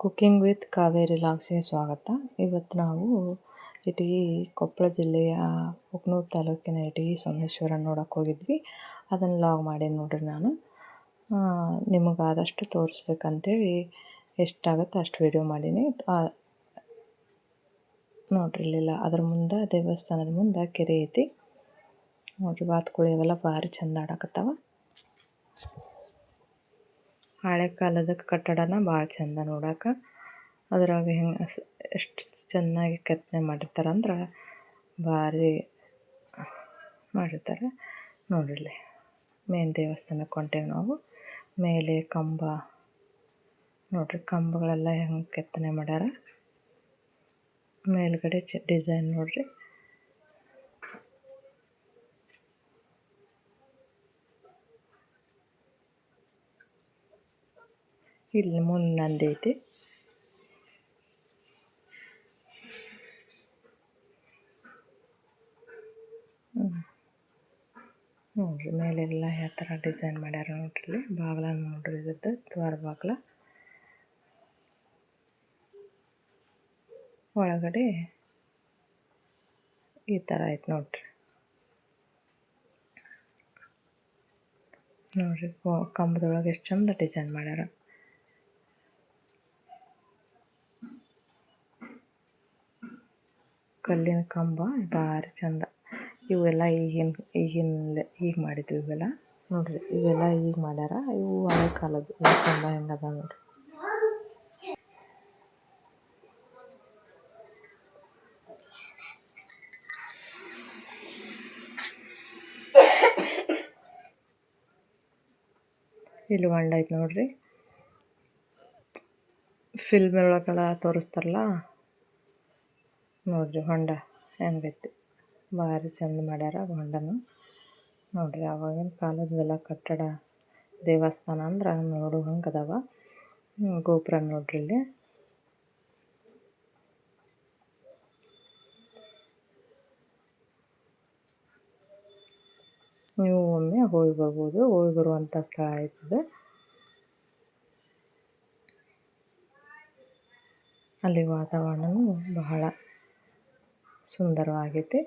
Cooking with Kaveri ಲಾಗ್ಸ್ಗೆ ಸ್ವಾಗತ. ಇವತ್ತು ನಾವು ಇಟಗಿ ಕೊಪ್ಪಳ ಜಿಲ್ಲೆಯ ಉಕ್ನೂರು ತಾಲೂಕಿನ ಇಟಗಿ ಸೋಮೇಶ್ವರ ನೋಡೋಕೆ ಹೋಗಿದ್ವಿ. ಅದನ್ನು ಲಾಗ್ ಮಾಡಿ ನೋಡ್ರಿ ನಾನು. ನಿಮಗೆ ಆದಷ್ಟು ತೋರಿಸ್ಬೇಕಂತೇಳಿ ಎಷ್ಟಾಗುತ್ತೆ ಅಷ್ಟು ವಿಡಿಯೋ ಮಾಡೀನಿ. ನೋಡ್ರಿ ಇಲ್ಲೆಲ್ಲ. ಅದ್ರ ಮುಂದೆ, ದೇವಸ್ಥಾನದ ಮುಂದೆ ಕೆರೆ ಐತಿ. ನೋಡ್ರಿ, ಬಾತುಕೋಳಿ ಅವೆಲ್ಲ ಭಾರಿ ಚಂದ ಆಡಕತ್ತಾವ. ಹಳೆ ಕಾಲದ ಕಟ್ಟಡನ ಭಾಳ ಚಂದ ನೋಡಾಕ. ಅದ್ರಾಗ ಹೆಂಗೆ ಎಷ್ಟು ಚೆನ್ನಾಗಿ ಕೆತ್ತನೆ ಮಾಡಿರ್ತಾರೆ ಅಂದ್ರೆ ಭಾರಿ ಮಾಡಿರ್ತಾರೆ. ನೋಡಿರಲಿ. ಮೇನ್ ದೇವಸ್ಥಾನಕ್ಕೆ ಹೊಂಟೇವಿ ನಾವು. ಮೇಲೆ ಕಂಬ. ನೋಡ್ರಿ ಕಂಬಗಳೆಲ್ಲ ಹೆಂಗೆ ಕೆತ್ತನೆ ಮಾಡ್ಯಾರ. ಮೇಲ್ಗಡೆ ಚ ಡಿಸೈನ್ ನೋಡಿರಿ. ಇಲ್ಲಿ ಮುಂದೆ ನಂದಿ ಐತಿ ನೋಡ್ರಿ ಮೇಲೆಲ್ಲ ಯಾವ ಥರ ಡಿಸೈನ್ ಮಾಡ್ಯಾರ ನೋಡ್ರಿ. ಬಾಗ್ಲ ನೋಡ್ರಿ ಇದ್ದು ದ್ವಾರ ಬಾಗ್ಲ. ಒಳಗಡೆ ಈ ಥರ ಐತೆ ನೋಡ್ರಿ. ನೋಡ್ರಿ ಕಂಬದೊಳಗೆ ಎಷ್ಟು ಚಂದ ಡಿಸೈನ್ ಮಾಡ್ಯಾರ. ಕಲ್ಲಿನ ಕಂಬ, ಭಾರಿ ಚಂದ. ಇವೆಲ್ಲ ಈಗಿನ ಈಗಿನ ಈಗ ಮಾಡಿದ್ವಿ ಇವೆಲ್ಲ. ನೋಡಿರಿ, ಇವೆಲ್ಲ ಈಗ ಮಾಡ್ಯಾರ. ಇವು ಹಳೆ ಕಾಲದ್ದು ಕಂಬ ಹೆಂಗದ ನೋಡಿರಿ. ಇಲ್ಲಿ ಒಂಡೈತೆ ನೋಡ್ರಿ. ಫಿಲ್ಮ್ ಒಳಗೆಲ್ಲ ತೋರಿಸ್ತಾರಲ್ಲ. ನೋಡಿರಿ ಹೊಂಡ ಹೆಂಗೈತಿ. ಭಾರಿ ಚಂದ ಮಾಡ್ಯಾರ ಹೊಂಡನು. ನೋಡಿರಿ ಆವಾಗಿನ ಕಾಲದ್ದೆಲ್ಲ ಕಟ್ಟಡ, ದೇವಸ್ಥಾನ ಅಂದ್ರೆ ನೋಡು ಹಂಗೆ ಅದಾವ. ಗೋಪುರ ನೋಡ್ರಿ ಇಲ್ಲಿ. ನೀವು ಒಮ್ಮೆ ಹೋಗಿ ಬರ್ಬೋದು, ಹೋಗಿ ಬರುವಂಥ ಸ್ಥಳ ಆಯ್ತದೆ. ಅಲ್ಲಿ ವಾತಾವರಣವೂ ಬಹಳ ಸುಂದರವಾಗೈತಿ.